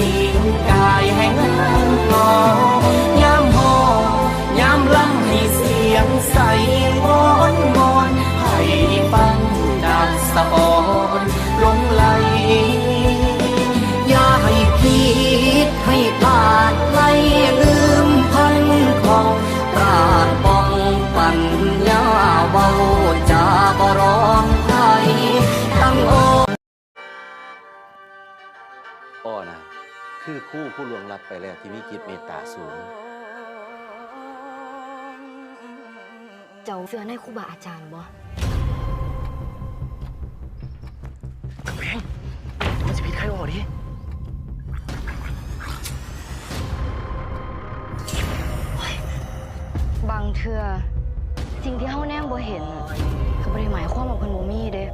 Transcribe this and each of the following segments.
ปีนกายแห่งนางงอยามหอยามลำให้เสียงใสวอนมอนให้ฟังดักสะออนลงไหลอย่าให้คิดให้พลาดไหลลืมพันของปราดป้องปัญญาเบาจะบ่ร้องไห้ตั้งโอ Ona. คือครู่ผู้ล่วงลับไปแล้วที่มีจิตเมตตาสูง เจ้าเสื้อในครูบาอาจารย์บ่แพงมันจะผิดใครออกดิบางเทื่อสิ่งที่เฮาแนมบ่เห็นน่ะก็บ่ได้หมายความว่าเพิ่นบ่มีเด้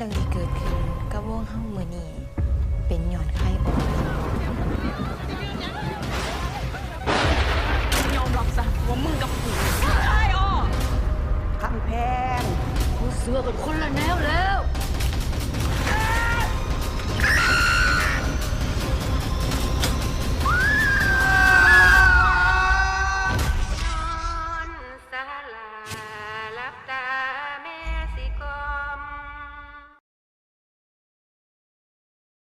ดังที่เกิดขึ้นกับวงเฮามื้อนี้ เป็นหย่อนไข้ออกยอมรับซะว่ามึงกับกูใช่อ้อคำแพงเสื้อกันคนละแนวแล้ว